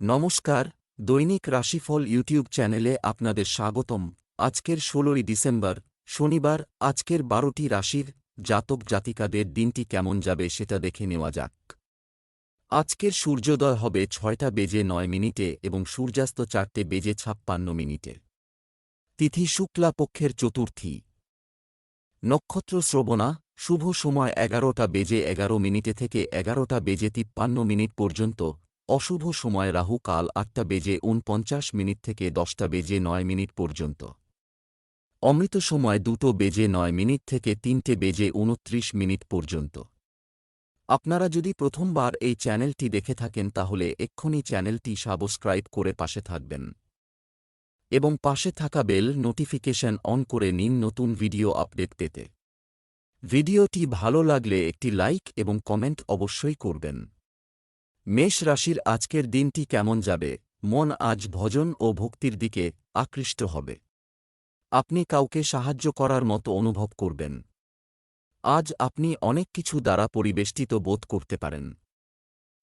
নমস্কার, দৈনিক রাশিফল ইউটিউব চ্যানেলে আপনাদের স্বাগতম। আজকের ষোলোই ডিসেম্বর, শনিবার, আজকের বারোটি রাশির জাতক জাতিকাদের দিনটি কেমন যাবে সেটা দেখে নেওয়া যাক। আজকের সূর্যোদয় হবে ছয়টা বেজে নয় মিনিটে এবং সূর্যাস্ত চারটে বেজে ছাপ্পান্ন মিনিটে। তিথি শুক্লা পক্ষের চতুর্থী। নক্ষত্র শ্রবণা, শুভ সময় এগারোটা বেজে এগারো মিনিটে থেকে এগারোটা বেজে তিপ্পান্ন মিনিট পর্যন্ত অশুভ সময় রাহু কাল আটটা বেজে উনপঞ্চাশ মিনিট থেকে দশটা বেজে নয় মিনিট পর্যন্ত। অমৃত সময় দুটো বেজে নয় মিনিট থেকে তিনটে বেজে উনত্রিশ মিনিট পর্যন্ত। আপনারা যদি প্রথমবার এই চ্যানেলটি দেখে থাকেন তাহলে এক্ষুনি চ্যানেলটি সাবস্ক্রাইব করে পাশে থাকবেন। এবং পাশে থাকা বেল নোটিফিকেশন অন করে নিন নতুন ভিডিও আপডেট পেতে। ভিডিওটি ভালো লাগলে একটি লাইক এবং কমেন্ট অবশ্যই করবেন। মেষ রাশির আজকের দিনটি কেমন যাবে? মন আজ ভজন ও ভক্তির দিকে আকৃষ্ট হবে। আপনি কাউকে সাহায্য করার মতো অনুভব করবেন। আজ আপনি অনেক কিছু দ্বারা পরিবেষ্টিত বোধ করতে পারেন।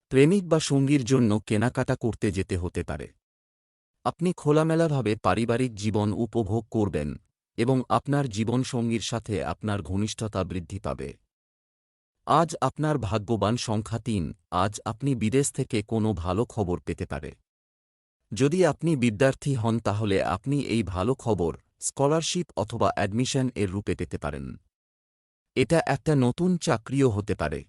প্রেমিক বা সঙ্গীর জন্য কেনাকাটা করতে যেতে হতে পারে। আপনি খোলামেলাভাবে পারিবারিক জীবন উপভোগ করবেন এবং আপনার জীবনসঙ্গীর সাথে আপনার ঘনিষ্ঠতা বৃদ্ধি পাবে। আজ আপনার ভাগ্যবান সংখ্যা তিন, আজ আপনি বিদেশ থেকে কোনো ভালো খবর পেতে পারে। যদি আপনি বিদ্যার্থী হন তাহলে আপনি এই ভালো খবর, স্কলারশিপ অথবা অ্যাডমিশন এর রূপে পেতে পারেন। এটা একটা নতুন চাকরিও হতে পারে।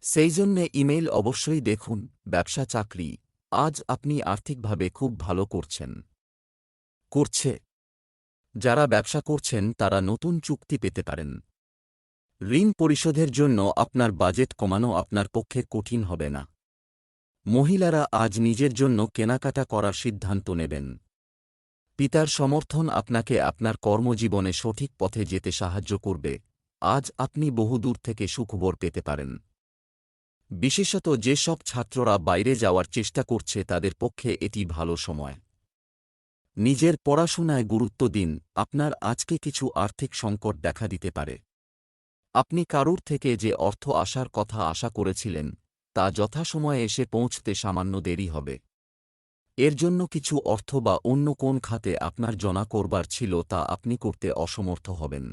সেই জন্যে ইমেইল অবশ্যই দেখুন, ব্যবসা চাকরি, আজ আপনি আর্থিকভাবে খুব ভালো করছেন। করছে। যারা ব্যবসা করছেন তারা নতুন চুক্তি পেতে পারেন। ঋণ পরিশোধের জন্য আপনার বাজেট কমানো আপনার পক্ষে কঠিন হবে না। মহিলারা আজ নিজের জন্য কেনাকাটা করার সিদ্ধান্ত নেবেন। পিতার সমর্থন আপনাকে আপনার কর্মজীবনে সঠিক পথে যেতে সাহায্য করবে। আজ আপনি বহুদূর থেকে সুখবর পেতে পারেন। বিশেষত যেসব ছাত্ররা বাইরে যাওয়ার চেষ্টা করছে তাদের পক্ষে এটি ভালো সময়। নিজের পড়াশোনায় গুরুত্ব দিন, আপনার আজকে কিছু আর্থিক সংকট দেখা দিতে পারে। আপনি কারুর থেকে যে অর্থ আসার কথা আশা করেছিলেন, তা যথাসময়ে এসে পৌঁছতে সামান্য দেরি হবে। এর জন্য কিছু অর্থ বা অন্য কোন খাতে আপনার জনা করবার ছিল তা আপনি করতে অসমর্থ হবেন।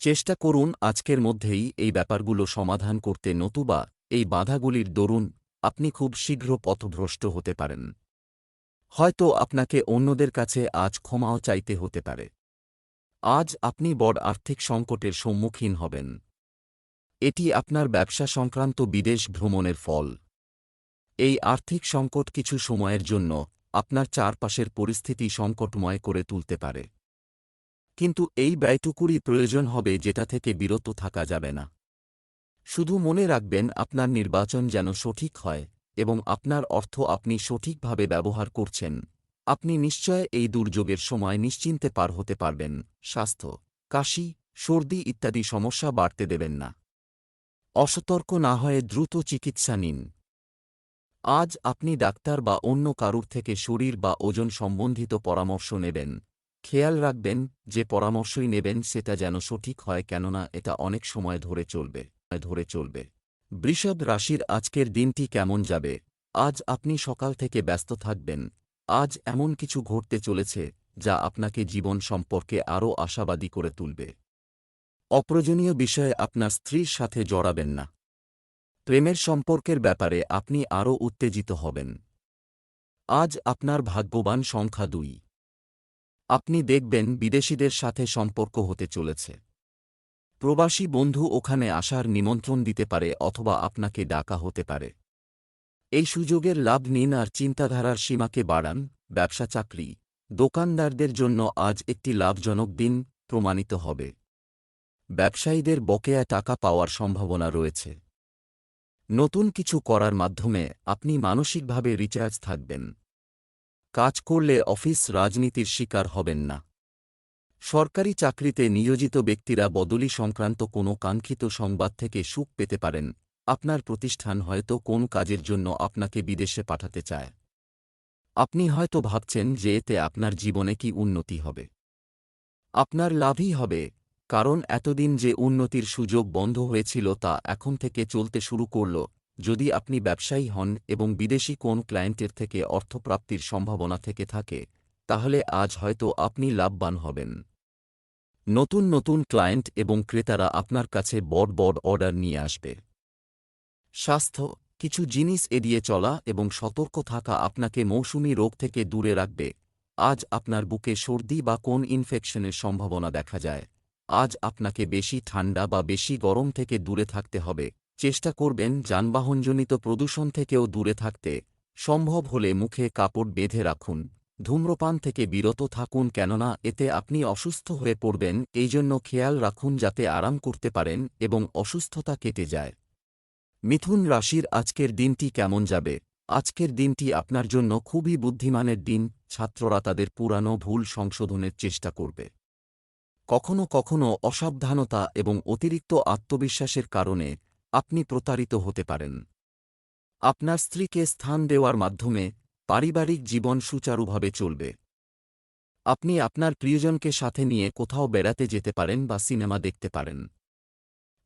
চেষ্টা করুন আজকের মধ্যেই এই ব্যাপারগুলো সমাধান করতে নতুবা এই বাধাগুলির দরুন আপনি খুব শীঘ্র পথভ্রষ্ট হতে পারেন। হয়তো আপনাকে অন্যদের কাছে আজ ক্ষমাও চাইতে হতে পারে। আজ আপনি বড় আর্থিক সংকটের সম্মুখীন হবেন। এটি আপনার ব্যবসা সংক্রান্ত বিদেশ ভ্রমণের ফল। এই আর্থিক সংকট কিছু সময়ের জন্য আপনার চারপাশের পরিস্থিতি সংকটময় করে তুলতে পারে। কিন্তু এই ব্যয়টুকুরই প্রয়োজন হবে যেটা থেকে বিরত থাকা যাবে না। শুধু মনে রাখবেন আপনার নির্বাচন যেন সঠিক হয় এবং আপনার অর্থ আপনি সঠিকভাবে ব্যবহার করছেন। আপনি নিশ্চয় এই দুর্যোগের সময় নিশ্চিন্তে পার হতে পারবেন, স্বাস্থ্য, কাশি, সর্দি ইত্যাদি সমস্যা বাড়তে দেবেন না। অসতর্ক না হয়ে দ্রুত চিকিৎসা নিন। আজ আপনি ডাক্তার বা অন্য কারুর থেকে শরীর বা ওজন সম্বন্ধিত পরামর্শ নেবেন। খেয়াল রাখবেন যে পরামর্শই নেবেন সেটা যেন সঠিক হয় কেননা এটা অনেক সময় ধরে চলবে ধরে চলবে। বৃষভ রাশির আজকের দিনটি কেমন যাবে? আজ আপনি সকাল থেকে ব্যস্ত থাকবেন আজ এমন কিছু ঘটতে চলেছে যা আপনাকে জীবন সম্পর্কে আরও আশাবাদী করে তুলবে। অপ্রয়োজনীয় বিষয়ে আপনার স্ত্রীর সাথে জড়াবেন না। প্রেমের সম্পর্কের ব্যাপারে আপনি আরও উত্তেজিত হবেন। আজ আপনার ভাগ্যবান সংখ্যা দুই। আপনি দেখবেন বিদেশিদের সাথে সম্পর্ক হতে চলেছে। প্রবাসী বন্ধু ওখানে আসার নিমন্ত্রণ দিতে পারে অথবা আপনাকে ডাকা হতে পারে। এই সুযোগের লাভ নিন আর চিন্তাধারার সীমাকে বাড়ান, ব্যবসা চাকরি, দোকানদারদের জন্য আজ একটি লাভজনক দিন প্রমাণিত হবে। ব্যবসায়ীদের বকেয়া টাকা পাওয়ার সম্ভাবনা রয়েছে। নতুন কিছু করার মাধ্যমে আপনি মানসিকভাবে রিচার্জ থাকবেন। কাজ করলে অফিস রাজনীতির শিকার হবেন না। সরকারি চাকরিতে নিয়োজিত ব্যক্তিরা বদলি সংক্রান্ত কোনো কাঙ্ক্ষিত সংবাদ থেকে সুখ পেতে পারেন। আপনার প্রতিষ্ঠান হয়তো কোন কাজের জন্য আপনাকে বিদেশে পাঠাতে চায়। আপনি হয়তো ভাবছেন যে এতে আপনার জীবনে কি উন্নতি হবে। আপনার লাভই হবে, কারণ এতদিন যে উন্নতির সুযোগ বন্ধ হয়েছিল তা এখন থেকে চলতে শুরু করল, যদি আপনি ব্যবসায়ী হন এবং বিদেশি কোন ক্লায়েন্টের থেকে অর্থপ্রাপ্তির সম্ভাবনা থেকে থাকে, তাহলে আজ হয়তো আপনি লাভবান হবেন। নতুন নতুন ক্লায়েন্ট এবং ক্রেতারা আপনার কাছে বড় বড় অর্ডার নিয়ে আসবে। স্বাস্থ্য, কিছু জিনিস এড়িয়ে চলা এবং সতর্ক থাকা আপনাকে মৌসুমি রোগ থেকে দূরে রাখবে। আজ আপনার বুকে সর্দি বা কোন ইনফেকশনের সম্ভাবনা দেখা যায়। আজ আপনাকে বেশি ঠান্ডা বা বেশি গরম থেকে দূরে থাকতে হবে। চেষ্টা করবেন যানবাহনজনিত প্রদূষণ থেকেও দূরে থাকতে। সম্ভব হলে মুখে কাপড় বেঁধে রাখুন। ধূম্রপান থেকে বিরত থাকুন কেননা এতে আপনি অসুস্থ হয়ে পড়বেন। এই জন্য খেয়াল রাখুন যাতে আরাম করতে পারেন এবং অসুস্থতা কেটে যায়। মিথুন রাশির আজকের দিনটি কেমন যাবে? আজকের দিনটি আপনার জন্য খুবই বুদ্ধিমানের দিন, ছাত্ররা তাদের পুরানো ভুল সংশোধনের চেষ্টা করবে। কখনো কখনো অসাবধানতা এবং অতিরিক্ত আত্মবিশ্বাসের কারণে আপনি প্রতারিত হতে পারেন। আপনার স্ত্রীকে স্থান দেওয়ার মাধ্যমে পারিবারিক জীবন সুচারুভাবে চলবে। আপনি আপনার প্রিয়জনকে সাথে নিয়ে কোথাও বেড়াতে যেতে পারেন বা সিনেমা দেখতে পারেন।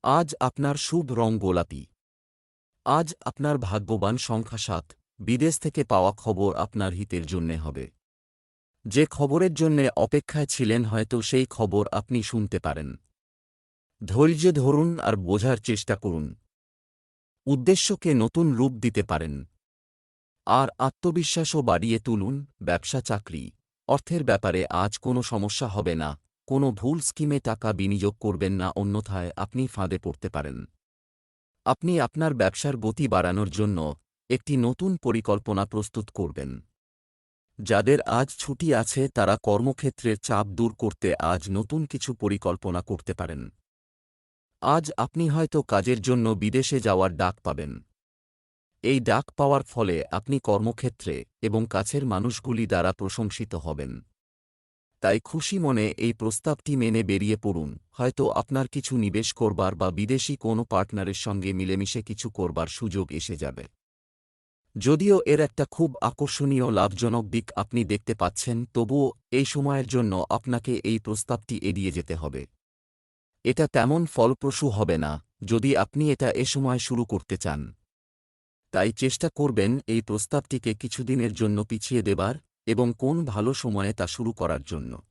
আজ আপনার শুভ রং গোলাপি। আজ আপনার ভাগ্যবান সংখ্যা সাত। বিদেশ থেকে পাওয়া খবর আপনার হিতের জন্যে হবে। যে খবরের জন্যে অপেক্ষায় ছিলেন হয়তো সেই খবর আপনি শুনতে পারেন। ধৈর্য ধরুন আর বোঝার চেষ্টা করুন। উদ্দেশ্যকে নতুন রূপ দিতে পারেন। আর আত্মবিশ্বাসও বাড়িয়ে তুলুন, ব্যবসা চাকরি। অর্থের ব্যাপারে আজ কোনো সমস্যা হবে না। কোনো ভুল স্কিমে টাকা বিনিয়োগ করবেন না, অন্যথায় আপনি ফাঁদে পড়তে পারেন। আপনি আপনার ব্যবসার গতি বাড়ানোর জন্য একটি নতুন পরিকল্পনা প্রস্তুত করবেন। যাদের আজ ছুটি আছে, তারা কর্মক্ষেত্রের চাপ দূর করতে আজ নতুন কিছু পরিকল্পনা করতে পারেন। আজ আপনি হয়তো কাজের জন্য বিদেশে যাওয়ার ডাক পাবেন। এই ডাক পাওয়ার ফলে আপনি কর্মক্ষেত্রে এবং কাছের মানুষগুলি দ্বারা প্রশংসিত হবেন। তাই খুশি মনে এই প্রস্তাবটি মেনে বেরিয়ে পড়ুন। হয়তো আপনার কিছু নিবেশ করবার বা বিদেশি কোনো পার্টনারের সঙ্গে মিলেমিশে কিছু করবার সুযোগ এসে যাবে। যদিও এর একটা খুব আকর্ষণীয় লাভজনক দিক আপনি দেখতে পাচ্ছেন, তবুও এই সময়ের জন্য আপনাকে এই প্রস্তাবটি এড়িয়ে যেতে হবে। এটা তেমন ফলপ্রসূ হবে না, যদি আপনি এটা এ সময় শুরু করতে চান। তাই চেষ্টা করবেন এই প্রস্তাবটিকে কিছুদিনের জন্য পিছিয়ে দেবার এবং কোন ভালো সময়ে তা শুরু করার জন্য।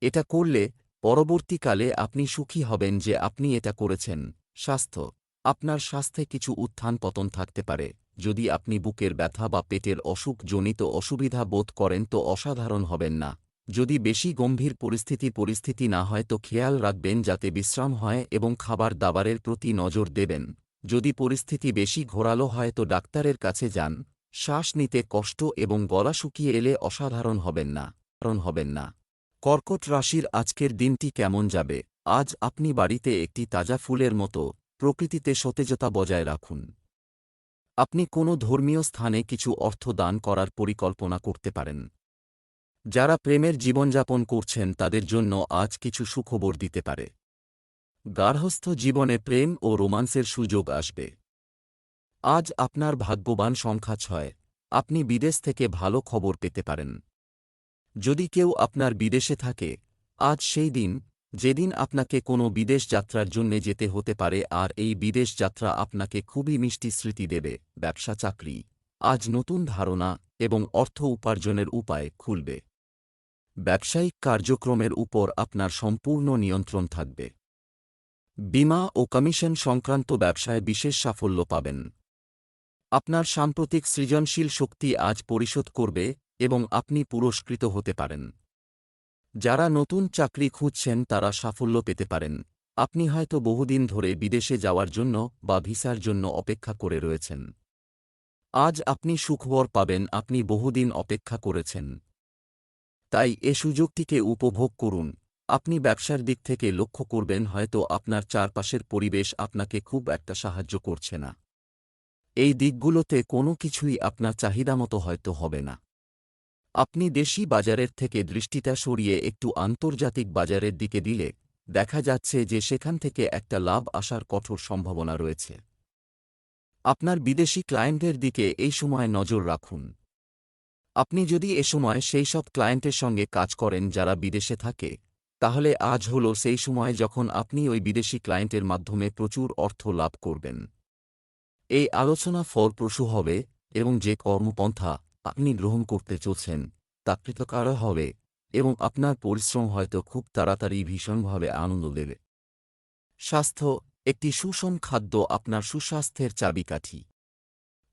এটা করলে পরবর্তীকালে আপনি সুখী হবেন যে আপনি এটা করেছেন। স্বাস্থ্য। আপনার স্বাস্থ্যে কিছু উত্থান পতন থাকতে পারে। যদি আপনি বুকের ব্যথা বা পেটের অসুখ জনিত অসুবিধা বোধ করেন তো অসাধারণ হবেন না। যদি বেশি গম্ভীর পরিস্থিতি পরিস্থিতি না হয় তো খেয়াল রাখবেন যাতে বিশ্রাম হয় এবং খাবার দাবারের প্রতি নজর দেবেন। যদি পরিস্থিতি বেশি ঘোরালো হয় তো ডাক্তারের কাছে যান। শ্বাস নিতে কষ্ট এবং গলা শুকিয়ে এলে অসাধারণ হবেন না কারণ হবেন না। কর্কট রাশির আজকের দিনটি কেমন যাবে? আজ আপনি বাড়িতে একটি তাজা ফুলের মতো, প্রকৃতিতে সতেজতা বজায় রাখুন। আপনি কোনো ধর্মীয় স্থানে কিছু অর্থ দান করার পরিকল্পনা করতে পারেন। যারা প্রেমের জীবনযাপন করছেন, তাদের জন্য আজ কিছু সুখবর দিতে পারে। গার্হস্থ জীবনে প্রেম ও রোমান্সের সুযোগ আসবে। আজ আপনার ভাগ্যবান সংখ্যা ছয়। আপনি বিদেশ থেকে ভালো খবর পেতে পারেন। যদি কেউ আপনার বিদেশে থাকে, আজ সেই দিন, যেদিন আপনাকে কোনো বিদেশ যাত্রার জন্যে যেতে হতে পারে আর এই বিদেশ যাত্রা আপনাকে খুবই মিষ্টি স্মৃতি দেবে, ব্যবসা চাকরি। আজ নতুন ধারণা এবং অর্থ উপার্জনের উপায় খুলবে। ব্যবসায়িক কার্যক্রমের উপর আপনার সম্পূর্ণ নিয়ন্ত্রণ থাকবে। বিমা ও কমিশন সংক্রান্ত ব্যবসায় বিশেষ সাফল্য পাবেন। আপনার সাম্প্রতিক সৃজনশীল শক্তি আজ পরিশোধ করবে এবং আপনি পুরস্কৃত হতে পারেন। যারা নতুন চাকরি খুঁজছেন তারা সাফল্য পেতে পারেন। আপনি হয়তো বহুদিন ধরে বিদেশে যাওয়ার জন্য বা ভিসার জন্য অপেক্ষা করে রয়েছেন। আজ আপনি সুখবর পাবেন, আপনি বহুদিন অপেক্ষা করেছেন। তাই এ সুযোগটিকে উপভোগ করুন। আপনি ব্যবসার দিক থেকে লক্ষ্য করবেন, হয়তো আপনার চারপাশের পরিবেশ আপনাকে খুব একটা সাহায্য করছে না। এই দিকগুলোতে কোনো কিছুই আপনার চাহিদামতো হয়তো হবে না। আপনি দেশি বাজারের থেকে দৃষ্টিটা সরিয়ে একটু আন্তর্জাতিক বাজারের দিকে দিলে দেখা যাচ্ছে যে সেখান থেকে একটা লাভ আসার কঠোর সম্ভাবনা রয়েছে। আপনার বিদেশি ক্লায়েন্টের দিকে এই সময় নজর রাখুন। আপনি যদি এ সময় সেই সব ক্লায়েন্টের সঙ্গে কাজ করেন যারা বিদেশে থাকে, তাহলে আজ হল সেই সময় যখন আপনি ওই বিদেশি ক্লায়েন্টের মাধ্যমে প্রচুর অর্থ লাভ করবেন। এই আলোচনা ফলপ্রসূ হবে এবং যে কর্মপন্থা আপনি গ্রহণ করতে চলছেন, তা কৃতকার হবে এবং আপনার পরিশ্রম হয়তো খুব তাড়াতাড়ি ভীষণভাবে আনন্দ দেবে। স্বাস্থ্য, একটি সুষম খাদ্য আপনার সুস্বাস্থ্যের চাবিকাঠি।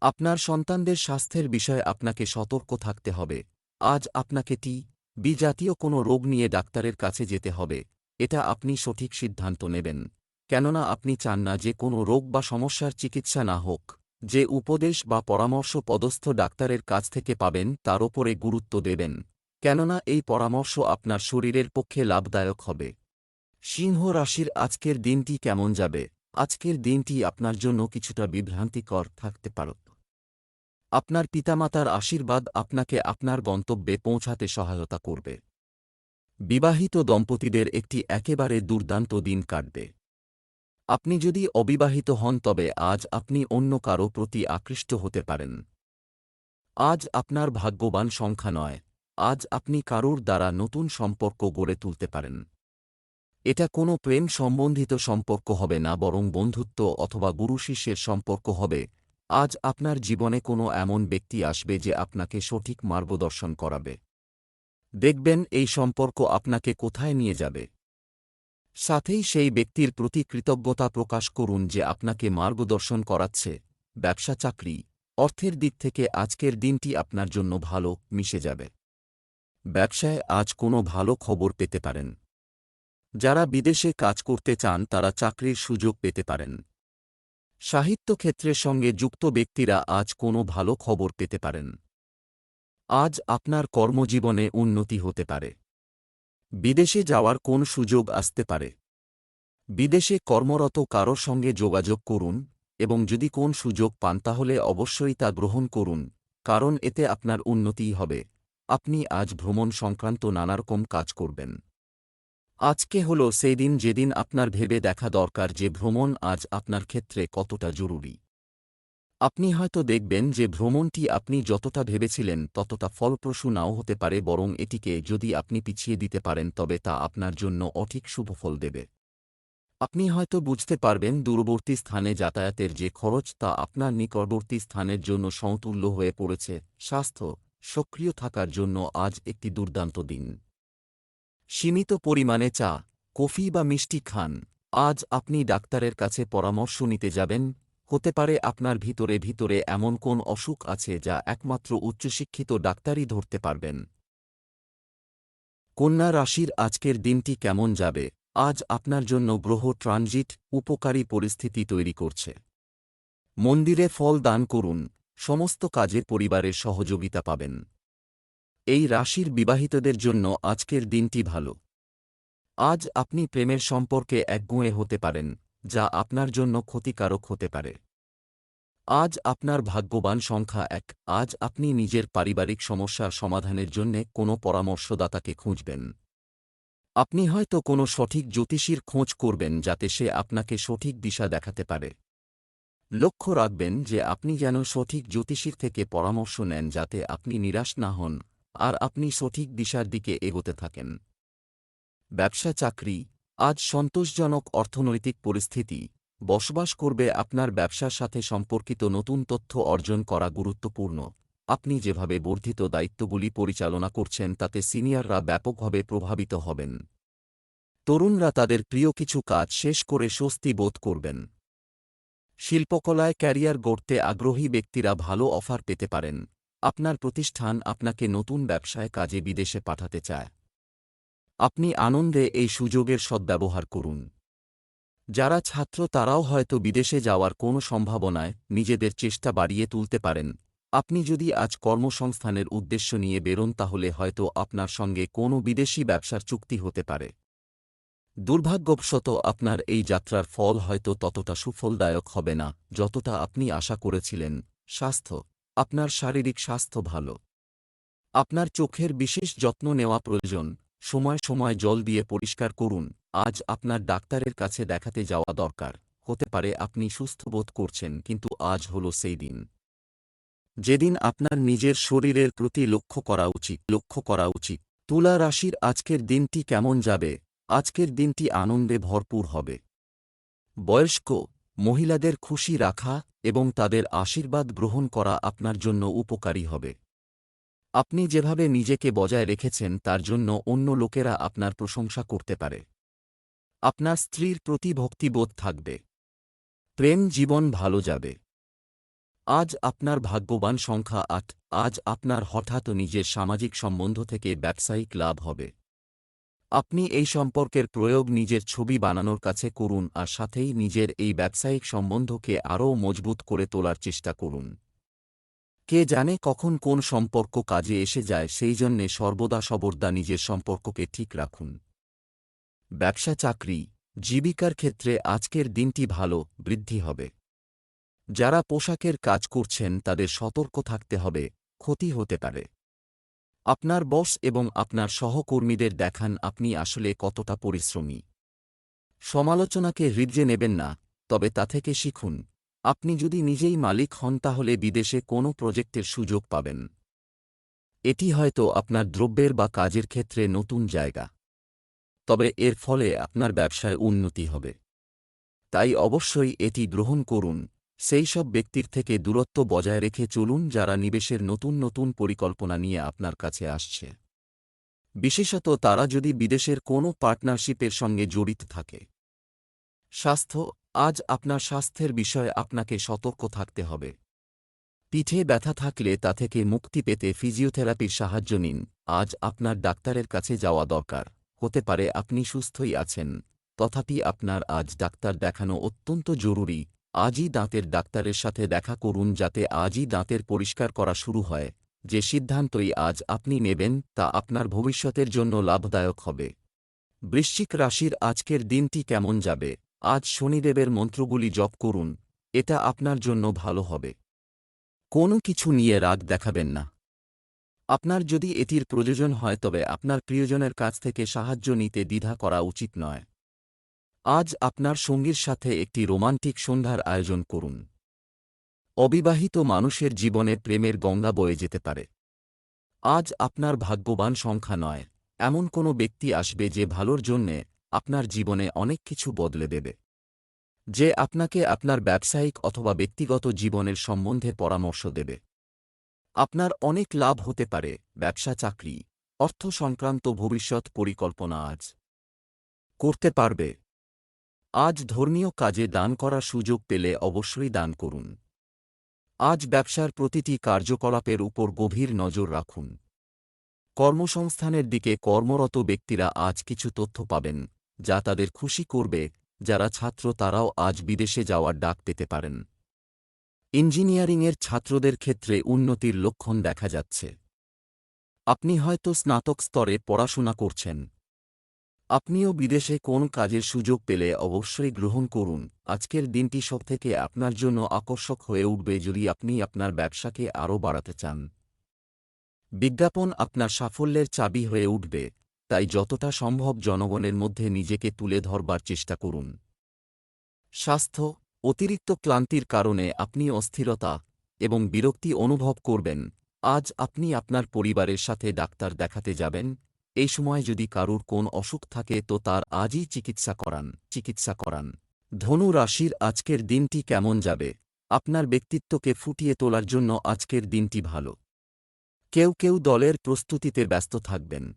আপনার সন্তানদের স্বাস্থ্যের বিষয়ে আপনাকে সতর্ক থাকতে হবে। আজ আপনাকে টি বিজাতীয় কোনো রোগ নিয়ে ডাক্তারের কাছে যেতে হবে, এটা আপনি সঠিক সিদ্ধান্ত নেবেন। কেননা আপনি চান না যে কোনো রোগ বা সমস্যার চিকিৎসা না হোক। যে উপদেশ বা পরামর্শ পদস্থ ডাক্তারের কাছ থেকে পাবেন, তার ওপরে গুরুত্ব দেবেন। কেননা এই পরামর্শ আপনার শরীরের পক্ষে লাভদায়ক হবে। সিংহ রাশির আজকের দিনটি কেমন যাবে? আজকের দিনটি আপনার জন্য কিছুটা বিভ্রান্তিকর থাকতে পারত আপনার পিতামাতার আশীর্বাদ আপনাকে আপনার গন্তব্যে পৌঁছাতে সহায়তা করবে। বিবাহিত দম্পতিদের একটি একেবারে দুর্দান্ত দিন কাটবে। আপনি যদি অবিবাহিত হন, তবে আজ আপনি অন্য কারও প্রতি আকৃষ্ট হতে পারেন। আজ আপনার ভাগ্যবান সংখ্যা নয়, আজ আপনি কারোর দ্বারা নতুন সম্পর্ক গড়ে তুলতে পারেন। এটা কোনো প্রেম সম্বন্ধিত সম্পর্ক হবে না, বরং বন্ধুত্ব অথবা গুরু শিষ্যের সম্পর্ক হবে। আজ আপনার জীবনে কোনো এমন ব্যক্তি আসবে যে আপনাকে সঠিক মার্গদর্শন করাবে। দেখবেন এই সম্পর্ক আপনাকে কোথায় নিয়ে যাবে। সাথেই সেই ব্যক্তির প্রতি কৃতজ্ঞতা প্রকাশ করুন যে আপনাকে মার্গদর্শন করাচ্ছে, ব্যবসা চাকরি, অর্থের দিক থেকে আজকের দিনটি আপনার জন্য ভালো, মিশে যাবে। ব্যবসায় আজ কোনো ভালো খবর পেতে পারেন। যারা বিদেশে কাজ করতে চান তারা চাকরির সুযোগ পেতে পারেন। সাহিত্য ক্ষেত্রের সঙ্গে যুক্ত ব্যক্তিরা আজ কোনো ভালো খবর পেতে পারেন। আজ আপনার কর্মজীবনে উন্নতি হতে পারে। বিদেশে যাওয়ার কোন সুযোগ আসতে পারে? বিদেশে কর্মরত কারও সঙ্গে যোগাযোগ করুন, এবং যদি কোন সুযোগ পান তাহলে অবশ্যই তা গ্রহণ করুন, কারণ এতে আপনার উন্নতিই হবে। আপনি আজ ভ্রমণ সংক্রান্ত নানারকম কাজ করবেন। আজকে হল সেই দিন যেদিন আপনার ভেবে দেখা দরকার যে ভ্রমণ আজ আপনার ক্ষেত্রে কতটা জরুরি। আপনি হয়তো দেখবেন যে ভ্রমণটি আপনি যতটা ভেবেছিলেন ততটা ফলপ্রসূ নাও হতে পারে বরং এটিকে যদি আপনি পিছিয়ে দিতে পারেন তবে তা আপনার জন্য অঠিক শুভফল দেবে। আপনি হয়তো বুঝতে পারবেন দূরবর্তী স্থানে যাতায়াতের যে খরচ তা আপনার নিকটবর্তী স্থানের জন্য সমতুল্য হয়ে পড়েছে, স্বাস্থ্য, সক্রিয় থাকার জন্য আজ একটি দুর্দান্ত দিন। সীমিত পরিমাণে চা, কফি বা মিষ্টি খান, আজ আপনি ডাক্তারের কাছে পরামর্শ নিতে যাবেন হতে পারে আপনার ভিতরে ভিতরে এমন কোন অসুখ আছে যা একমাত্র উচ্চশিক্ষিত ডাক্তারই ধরতে পারবেন। কন্যা রাশির আজকের দিনটি কেমন যাবে? আজ আপনার জন্য গ্রহ ট্রানজিট, উপকারী পরিস্থিতি তৈরি করছে। মন্দিরে ফল দান করুন, সমস্ত কাজে পরিবারের সহযোগিতা পাবেন। এই রাশির বিবাহিতদের জন্য আজকের দিনটি ভালো। আজ আপনি প্রেমের সম্পর্কে একগুঁয়ে হতে পারেন। যা আপনার জন্য ক্ষতিকারক হতে পারে। আজ আপনার ভাগ্যবান সংখ্যা এক। আজ আপনি নিজের পারিবারিক সমস্যার সমাধানের জন্যে কোনো পরামর্শদাতাকে খুঁজবেন। আপনি হয়তো কোনো সঠিক জ্যোতিষীর খোঁজ করবেন যাতে সে আপনাকে সঠিক দিশা দেখাতে পারে। লক্ষ্য রাখবেন যে আপনি যেন সঠিক জ্যোতিষীর থেকে পরামর্শ নেন যাতে আপনি নিরাশ না হন আর আপনি সঠিক দিশার দিকে এগোতে থাকেন। ব্যবসা চাকরি আজ সন্তোষজনক অর্থনৈতিক পরিস্থিতি। বসবাস করবে আপনার ব্যবসার সাথে সম্পর্কিত নতুন তথ্য অর্জন করা গুরুত্বপূর্ণ। আপনি যেভাবে বর্ধিত দায়িত্বগুলি পরিচালনা করছেন তাতে সিনিয়ররা ব্যাপকভাবে প্রভাবিত হবেন। তরুণরা তাদের প্রিয় কিছু কাজ শেষ করে স্বস্তি বোধ করবেন। শিল্পকলায় ক্যারিয়ার গড়তে আগ্রহী ব্যক্তিরা ভালো অফার পেতে পারেন। আপনার প্রতিষ্ঠান আপনাকে নতুন ব্যবসায় কাজে বিদেশে পাঠাতে চায়। আপনি আনন্দে এই সুযোগের সদ্ব্যবহার করুন। যারা ছাত্র তারাও হয়তো বিদেশে যাওয়ার কোনো সম্ভাবনায় নিজেদের চেষ্টা বাড়িয়ে তুলতে পারেন। আপনি যদি আজ কর্মসংস্থানের উদ্দেশ্য নিয়ে বেরোন তাহলে হয়তো আপনার সঙ্গে কোনো বিদেশি ব্যবসার চুক্তি হতে পারে। দুর্ভাগ্যবশত আপনার এই যাত্রার ফল হয়তো ততটা সুফলদায়ক হবে না, যতটা আপনি আশা করেছিলেন। স্বাস্থ্য, আপনার শারীরিক স্বাস্থ্য ভালো। আপনার চোখের বিশেষ যত্ন নেওয়া প্রয়োজন। সময় সময় জল দিয়ে পরিষ্কার করুন। আজ আপনার ডাক্তারের কাছে দেখাতে যাওয়া দরকার। হতে পারে আপনি সুস্থ বোধ করছেন, কিন্তু আজ হল সেই দিন। যেদিন আপনার নিজের শরীরের প্রতি লক্ষ্য করা উচিত, লক্ষ্য করা উচিত। তুলা রাশির আজকের দিনটি কেমন যাবে? আজকের দিনটি আনন্দে ভরপুর হবে। বয়স্ক, মহিলাদের খুশি রাখা এবং তাদের আশীর্বাদ গ্রহণ করা আপনার জন্য উপকারী হবে। আপনি যেভাবে নিজেকে বজায় রেখেছেন তার জন্য অন্য লোকেরা আপনার প্রশংসা করতে পারে। আপনার স্ত্রীর প্রতি ভক্তিবোধ থাকবে। প্রেম জীবন ভালো যাবে। আজ আপনার ভাগ্যবান সংখ্যা আট, আজ আপনার হঠাৎ নিজের সামাজিক সম্বন্ধ থেকে ব্যবসায়িক লাভ হবে। আপনি এই সম্পর্কের প্রয়োগ নিজের ছবি বানানোর কাছে করুন আর সাথেই নিজের এই ব্যবসায়িক সম্বন্ধকে আরও মজবুত করে তোলার চেষ্টা করুন। কে জানে কখন কোন সম্পর্ক কাজে এসে যায়, সেই জন্যে সর্বদা সবর্দা নিজের সম্পর্ককে ঠিক রাখুন। ব্যবসা চাকরি, জীবিকার ক্ষেত্রে আজকের দিনটি ভালো, বৃদ্ধি হবে। যারা পোশাকের কাজ করছেন, তাদের সতর্ক থাকতে হবে, ক্ষতি হতে পারে। আপনার বস এবং আপনার সহকর্মীদের দেখান আপনি আসলে কতটা পরিশ্রমী। সমালোচনাকে হৃদয়ে নেবেন না, তবে তা থেকে শিখুন। আপনি যদি নিজেই মালিক হন তাহলে বিদেশে কোনো প্রজেক্টের সুযোগ পাবেন। এটি হয়তো আপনার দ্রব্যের বা কাজের ক্ষেত্রে নতুন জায়গা। তবে এর ফলে আপনার ব্যবসায় উন্নতি হবে। তাই অবশ্যই এটি গ্রহণ করুন, সেই সব ব্যক্তির থেকে দূরত্ব বজায় রেখে চলুন যারা নিবেশের নতুন নতুন পরিকল্পনা নিয়ে আপনার কাছে আসছে। বিশেষত তারা যদি বিদেশের কোনো পার্টনারশিপের সঙ্গে জড়িত থাকে। স্বাস্থ্য আজ আপনার স্বাস্থ্যের বিষয়ে আপনাকে সতর্ক থাকতে হবে। পিঠে ব্যথা থাকলে তা থেকে মুক্তি পেতে ফিজিওথেরাপির সাহায্য নিন। আজ আপনার ডাক্তারের কাছে যাওয়া দরকার। হতে পারে আপনি সুস্থই আছেন। তথাপি আপনার আজ ডাক্তার দেখানো অত্যন্ত জরুরি। আজই দাঁতের ডাক্তারের সাথে দেখা করুন যাতে আজই দাঁতের পরিষ্কার করা শুরু হয়। যে সিদ্ধান্তই আজ আপনি নেবেন তা আপনার ভবিষ্যতের জন্য লাভদায়ক হবে। বৃশ্চিক রাশির আজকের দিনটি কেমন যাবে? আজ শনিদেবের মন্ত্রগুলি জপ করুন, এটা আপনার জন্য ভালো হবে। কোনো কিছু নিয়ে রাগ দেখাবেন না। আপনার যদি এটির প্রয়োজন হয় তবে আপনার প্রিয়জনের কাছ থেকে সাহায্য নিতে দ্বিধা করা উচিত নয়। আজ আপনার সঙ্গীর সাথে একটি রোমান্টিক সন্ধ্যার আয়োজন করুন। অবিবাহিত মানুষের জীবনে প্রেমের গঙ্গা বয়ে যেতে পারে। আজ আপনার ভাগ্যবান সংখ্যা নয়, এমন কোনো ব্যক্তি আসবে যে ভালোর জন্যে আপনার জীবনে অনেক কিছু বদলে দেবে। যে আপনাকে আপনার ব্যবসায়িক অথবা ব্যক্তিগত জীবনের সম্বন্ধে পরামর্শ দেবে। আপনার অনেক লাভ হতে পারে, ব্যবসা, চাকরি, অর্থ সংক্রান্ত ভবিষ্যৎ পরিকল্পনা আজ। করতে পারবে। আজ ধর্মীয় কাজে দান করার সুযোগ পেলে অবশ্যই দান করুন। আজ ব্যবসার প্রতিটি কার্যকলাপের উপর গভীর নজর রাখুন। কর্মসংস্থানের দিকে কর্মরত ব্যক্তিরা আজ কিছু তথ্য পাবেন। যা তাদের খুশি করবে, যারা ছাত্র তারাও আজ বিদেশে যাওয়ার ডাক পেতে পারেন। ইঞ্জিনিয়ারিংয়ের ছাত্রদের ক্ষেত্রে উন্নতির লক্ষণ দেখা যাচ্ছে। আপনি হয়তো স্নাতক স্তরে পড়াশোনা করছেন। আপনিও বিদেশে কোন কাজের সুযোগ পেলে অবশ্যই গ্রহণ করুন। আজকের দিনটি সবথেকে আপনার জন্য আকর্ষক হয়ে উঠবে যদি আপনি আপনার ব্যবসাকে আরও বাড়াতে চান। বিজ্ঞাপন আপনার সাফল্যের চাবি হয়ে উঠবে। তাই যতটা সম্ভব জনগণের মধ্যে নিজেকে তুলে ধরবার চেষ্টা করুন। স্বাস্থ্য, অতিরিক্ত ক্লান্তির কারণে আপনি অস্থিরতা এবং বিরক্তি অনুভব করবেন। আজ আপনি আপনার পরিবারের সাথে ডাক্তার দেখাতে যাবেন। এই সময় যদি কারুর কোন অসুখ থাকে তো তার আজই চিকিৎসা করান চিকিৎসা করান। ধনু রাশির আজকের দিনটি কেমন যাবে? আপনার ব্যক্তিত্বকে ফুটিয়ে তোলার জন্য আজকের দিনটি ভালো। কেউ কেউ দলের প্রস্তুতিতে ব্যস্ত থাকবেন।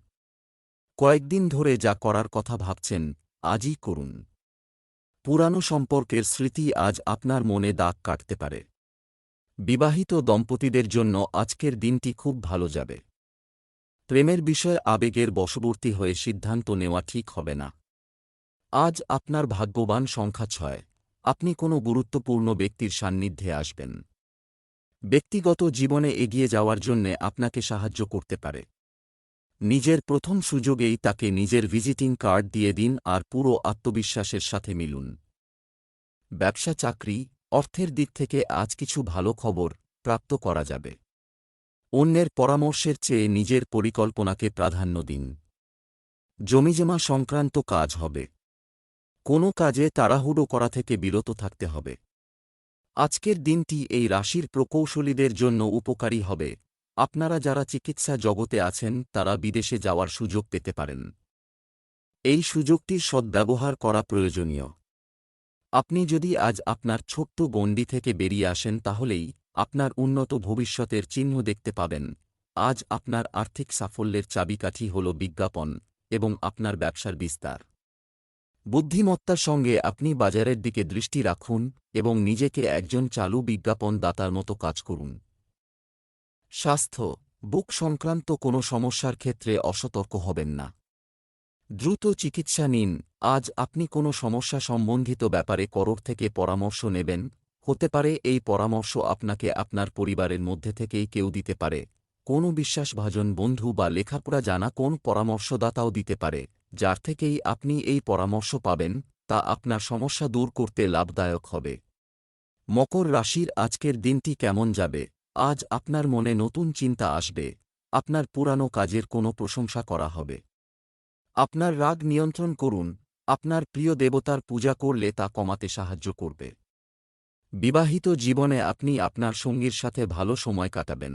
কয়েকদিন ধরে যা করার কথা ভাবছেন, আজই করুন। পুরানো সম্পর্কের স্মৃতি আজ আপনার মনে দাগ কাটতে পারে। বিবাহিত দম্পতিদের জন্য আজকের দিনটি খুব ভালো যাবে। প্রেমের বিষয়ে আবেগের বশবর্তী হয়ে সিদ্ধান্ত নেওয়া ঠিক হবে না। আজ আপনার ভাগ্যবান সংখ্যা ছয়। আপনি কোনো গুরুত্বপূর্ণ ব্যক্তির সান্নিধ্যে আসবেন। ব্যক্তিগত জীবনে এগিয়ে যাওয়ার জন্যে আপনাকে সাহায্য করতে পারে। নিজের প্রথম সুযোগেই তাকে নিজের ভিজিটিং কার্ড দিয়ে দিন আর পুরো আত্মবিশ্বাসের সাথে মিলুন। ব্যবসা চাকরি, অর্থের দিক থেকে আজ কিছু ভালো খবর প্রাপ্ত করা যাবে। অন্যের পরামর্শের চেয়ে নিজের পরিকল্পনাকে প্রাধান্য দিন। জমিজমা সংক্রান্ত কাজ হবে। কোনো কাজে তাড়াহুড়ো করা থেকে বিরত থাকতে হবে। আজকের দিনটি এই রাশির প্রকৌশলীদের জন্য উপকারী হবে। আপনারা যারা চিকিৎসা জগতে আছেন, তারা বিদেশে যাওয়ার সুযোগ পেতে পারেন। এই সুযোগটির সদ্ব্যবহার করা প্রয়োজনীয়। আপনি যদি আজ আপনার ছোট্ট গণ্ডি থেকে বেরিয়ে আসেন, তাহলেই আপনার উন্নত ভবিষ্যতের চিহ্ন দেখতে পাবেন। আজ আপনার আর্থিক সাফল্যের চাবিকাঠি হল বিজ্ঞাপন এবং আপনার ব্যবসার বিস্তার। বুদ্ধিমত্তার সঙ্গে আপনি বাজারের দিকে দৃষ্টি রাখুন এবং নিজেকে একজন চালু বিজ্ঞাপন দাতার মতো কাজ করুন। স্বাস্থ্য, বুক সংক্রান্ত কোনো সমস্যার ক্ষেত্রে অসতর্ক হবেন না। দ্রুত চিকিৎসা নিন। আজ আপনি কোনো সমস্যা সম্বন্ধিত ব্যাপারে করোর থেকে পরামর্শ নেবেন? হতে পারে এই পরামর্শ আপনাকে আপনার পরিবারের মধ্যে থেকেই কেউ দিতে পারে। কোনো বিশ্বাসভাজন বন্ধু বা লেখাপড়া জানা কোন পরামর্শদাতাও দিতে পারে, যার থেকেই আপনি এই পরামর্শ পাবেন, তা আপনার সমস্যা দূর করতে লাভদায়ক হবে। মকর রাশির আজকের দিনটি কেমন যাবে? আজ আপনার মনে নতুন চিন্তা আসবে, আপনার পুরানো কাজের কোনো প্রশংসা করা হবে। আপনার রাগ নিয়ন্ত্রণ করুন, আপনার প্রিয় দেবতার পূজা করলে তা কমাতে সাহায্য করবে। বিবাহিত জীবনে আপনি আপনার সঙ্গীর সাথে ভালো সময় কাটাবেন।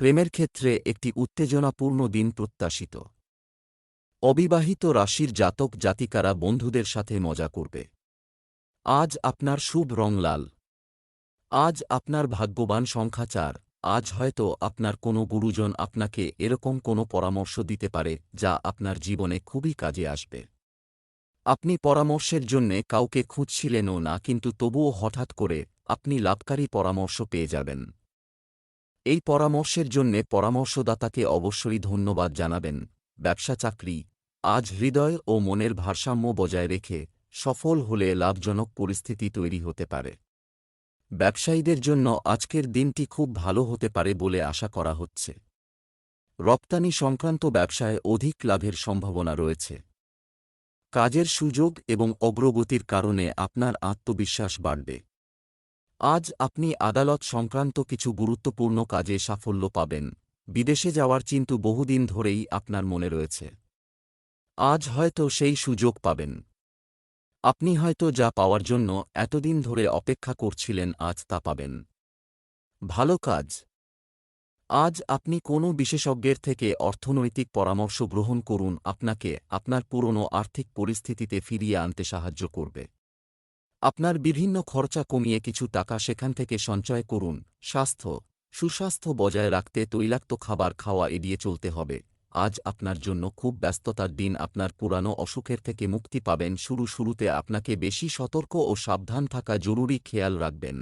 প্রেমের ক্ষেত্রে একটি উত্তেজনাপূর্ণ দিন প্রত্যাশিত। অবিবাহিত রাশির জাতক জাতিকারা বন্ধুদের সাথে মজা করবে। আজ আপনার শুভ রং লাল। আজ আপনার ভাগ্যবান সংখ্যা চার। আজ হয়তো আপনার কোনো গুরুজন আপনাকে এরকম কোনো পরামর্শ দিতে পারে যা আপনার জীবনে খুবই কাজে আসবে। আপনি পরামর্শের জন্যে কাউকে খুঁজছিলেনও না, কিন্তু তবুও হঠাৎ করে আপনি লাভকারী পরামর্শ পেয়ে যাবেন। এই পরামর্শের জন্যে পরামর্শদাতাকে অবশ্যই ধন্যবাদ জানাবেন। ব্যবসা চাকরি, আজ হৃদয় ও মনের ভারসাম্য বজায় রেখে সফল হলে লাভজনক পরিস্থিতি তৈরি হতে পারে। ব্যবসায়ীদের জন্য আজকের দিনটি খুব ভালো হতে পারে বলে আশা করা হচ্ছে। রপ্তানি সংক্রান্ত ব্যবসায় অধিক লাভের সম্ভাবনা রয়েছে। কাজের সুযোগ এবং অগ্রগতির কারণে আপনার আত্মবিশ্বাস বাড়বে। আজ আপনি আদালত সংক্রান্ত কিছু গুরুত্বপূর্ণ কাজে সাফল্য পাবেন। বিদেশে যাওয়ার চিন্তু বহুদিন ধরেই আপনার মনে রয়েছে। আজ হয়তো সেই সুযোগ পাবেন। আপনি হয়তো যা পাওয়ার জন্য এতদিন ধরে অপেক্ষা করছিলেন আজ তা পাবেন। ভালো কাজ। আজ আপনি কোনো বিশেষজ্ঞের থেকে অর্থনৈতিক পরামর্শ গ্রহণ করুন, আপনাকে আপনার পুরনো আর্থিক পরিস্থিতিতে ফিরিয়ে আনতে সাহায্য করবে। আপনার বিভিন্ন খরচা কমিয়ে কিছু টাকা সেখান থেকে সঞ্চয় করুন, স্বাস্থ্য, সুস্বাস্থ্য বজায় রাখতে তৈলাক্ত খাবার খাওয়া এড়িয়ে চলতে হবে। আজ আপনার জন্য খুব ব্যস্ততার দিন, আপনার পুরানো অসুখের থেকে মুক্তি পাবেন, শুরু শুরুতে আপনাকে বেশি সতর্ক ও সাবধান থাকা জরুরি খেয়াল রাখবেন।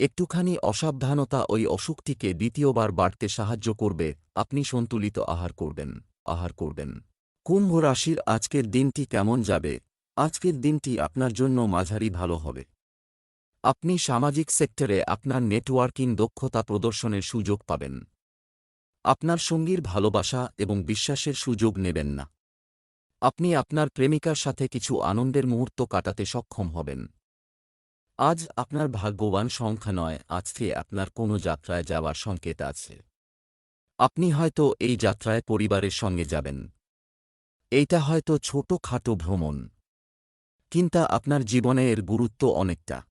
একটুখানি অসাবধানতা ওই অসুখটিকে দ্বিতীয়বার বাড়তে সাহায্য করবে, আপনি সন্তুলিত আহার করবেন আহার করবেন। কুম্ভ রাশির আজকের দিনটি কেমন যাবে? আজকের দিনটি আপনার জন্য মাঝারি ভালো হবে। আপনি সামাজিক সেক্টরে আপনার নেটওয়ার্কিং দক্ষতা প্রদর্শনের সুযোগ পাবেন। আপনার সঙ্গীর ভালোবাসা এবং বিশ্বাসের সুযোগ নেবেন না। আপনি আপনার প্রেমিকার সাথে কিছু আনন্দের মুহূর্ত কাটাতে সক্ষম হবেন। আজ আপনার ভাগ্যবান সংখ্যা নয়, আজকে আপনার কোনো যাত্রায় যাওয়ার সংকেত আছে। আপনি হয়তো এই যাত্রায় পরিবারের সঙ্গে যাবেন। এইটা হয়তো ছোট খাটো ভ্রমণ। কিন্তু আপনার জীবনে এর গুরুত্ব অনেকটা।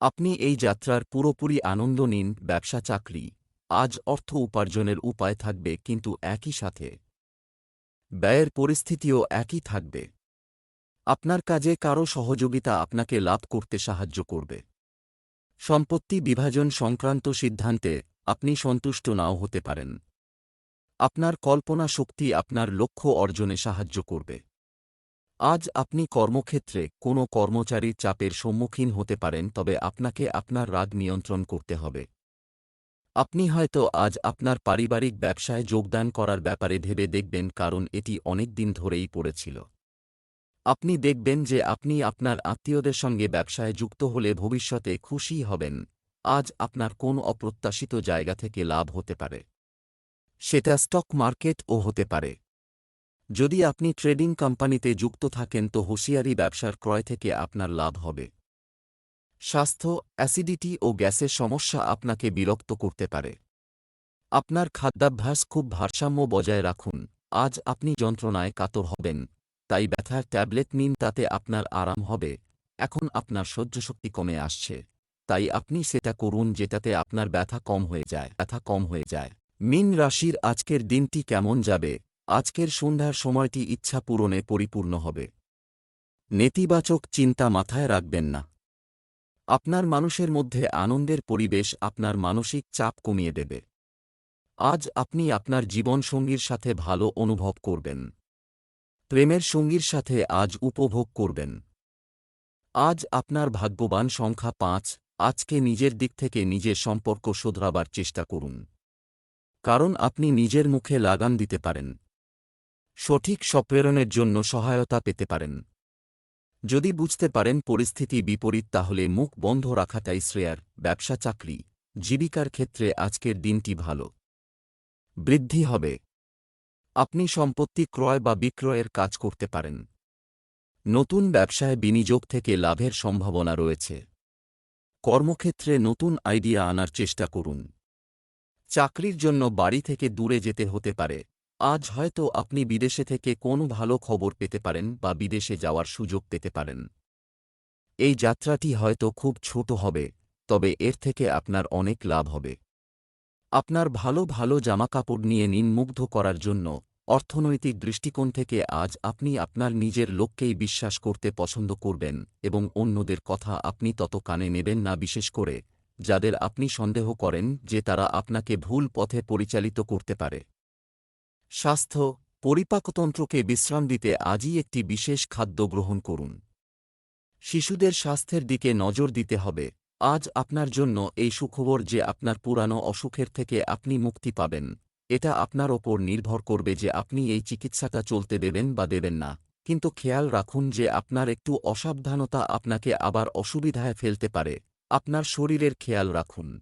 আপনি এই যাত্রার পুরোপুরি আনন্দ নিন, ব্যবসা, চাকরি। আজ অর্থ উপার্জনের উপায় থাকবে কিন্তু একই সাথে। ব্যয়ের পরিস্থিতিও একই থাকবে। আপনার কাজে কারও সহযোগিতা আপনাকে লাভ করতে সাহায্য করবে। সম্পত্তি বিভাজন সংক্রান্ত সিদ্ধান্তে আপনি সন্তুষ্ট নাও হতে পারেন। আপনার কল্পনা শক্তি আপনার লক্ষ্য অর্জনে সাহায্য করবে। আজ আপনি কর্মক্ষেত্রে কোনো কর্মচারীর চাপের সম্মুখীন হতে পারেন তবে আপনাকে আপনার রাগ নিয়ন্ত্রণ করতে হবে। আপনি হয়তো আজ আপনার পারিবারিক ব্যবসায় যোগদান করার ব্যাপারে ভেবে দেখবেন কারণ এটি অনেক দিন ধরেই পড়েছিল। আপনি দেখবেন যে আপনি আপনার আত্মীয়দের সঙ্গে ব্যবসায় যুক্ত হলে ভবিষ্যতে খুশি হবেন। আজ আপনার কোন অপ্রত্যাশিত জায়গা থেকে লাভ হতে পারে। সেটা স্টক মার্কেট ও হতে পারে। যদি আপনি ট্রেডিং কোম্পানিতে যুক্ত থাকেন তো হুঁশিয়ারি ব্যবসার ক্রয় থেকে আপনার লাভ হবে। স্বাস্থ্য, অ্যাসিডিটি ও গ্যাসের সমস্যা আপনাকে বিরক্ত করতে পারে। আপনার খাদ্যাভ্যাস খুব ভারসাম্য বজায় রাখুন। আজ আপনি যন্ত্রণায় কাতর হবেন, তাই ব্যথার ট্যাবলেট নিন তাতে আপনার আরাম হবে। এখন আপনার সহ্যশক্তি কমে আসছে, তাই আপনি সেটা করুন যেটাতে আপনার ব্যথা কম হয়ে যায়, ব্যথা কম হয়ে যায়। মিন রাশির আজকের দিনটি কেমন যাবে? আজকের সন্ধ্যার সময়টি ইচ্ছা পূরণে পরিপূর্ণ হবে। নেতিবাচক চিন্তা মাথায় রাখবেন না। আপনার মানুষের মধ্যে আনন্দের পরিবেশ আপনার মানসিক চাপ কমিয়ে দেবে। আজ আপনি আপনার জীবনসঙ্গীর সাথে ভালো অনুভব করবেন। প্রেমের সঙ্গীর সাথে আজ উপভোগ করবেন। আজ আপনার ভাগ্যবান সংখ্যা পাঁচ, আজকে নিজের দিক থেকে নিজের সম্পর্ক শোধরাবার চেষ্টা করুন। কারণ আপনি নিজের মুখে লাগান দিতে পারেন। সঠিক সপ্রেরণের জন্য সহায়তা পেতে পারেন। যদি বুঝতে পারেন পরিস্থিতি বিপরীত, তাহলে মুখ বন্ধ রাখাটাই শ্রেয়ার ব্যবসা চাকরি। জীবিকার ক্ষেত্রে আজকের দিনটি ভালো। বৃদ্ধি হবে। আপনি সম্পত্তি ক্রয় বা বিক্রয়ের কাজ করতে পারেন। নতুন ব্যবসায় বিনিয়োগ থেকে লাভের সম্ভাবনা রয়েছে। কর্মক্ষেত্রে নতুন আইডিয়া আনার চেষ্টা করুন। চাকরির জন্য বাড়ি থেকে দূরে যেতে হতে পারে। আজ হয়তো আপনি বিদেশে থেকে কোনো ভালো খবর পেতে পারেন বা বিদেশে যাওয়ার সুযোগ পেতে পারেন। এই যাত্রাটি হয়তো খুব ছোট হবে, তবে এর থেকে আপনার অনেক লাভ হবে। আপনার ভালো ভালো জামাকাপড় নিয়ে নিন মুগ্ধ করার জন্য। অর্থনৈতিক দৃষ্টিকোণ থেকে আজ আপনি আপনার নিজের লোককেই বিশ্বাস করতে পছন্দ করবেন এবং অন্যদের কথা আপনি তত কানে নেবেন না, বিশেষ করে যাদের আপনি সন্দেহ করেন যে তারা আপনাকে ভুল পথে পরিচালিত করতে পারে। স্বাস্থ্য, পরিপাকতন্ত্রকে বিশ্রাম দিতে আজই একটি বিশেষ খাদ্য গ্রহণ করুন। শিশুদের স্বাস্থ্যের দিকে নজর দিতে হবে। আজ আপনার জন্য এই সুখবর যে আপনার পুরানো অসুখের থেকে আপনি মুক্তি পাবেন। এটা আপনার ওপর নির্ভর করবে যে আপনি এই চিকিৎসাটা চলতে দেবেন বা দেবেন না। কিন্তু খেয়াল রাখুন যে আপনার একটু অসাবধানতা আপনাকে আবার অসুবিধায় ফেলতে পারে। আপনার শরীরের খেয়াল রাখুন।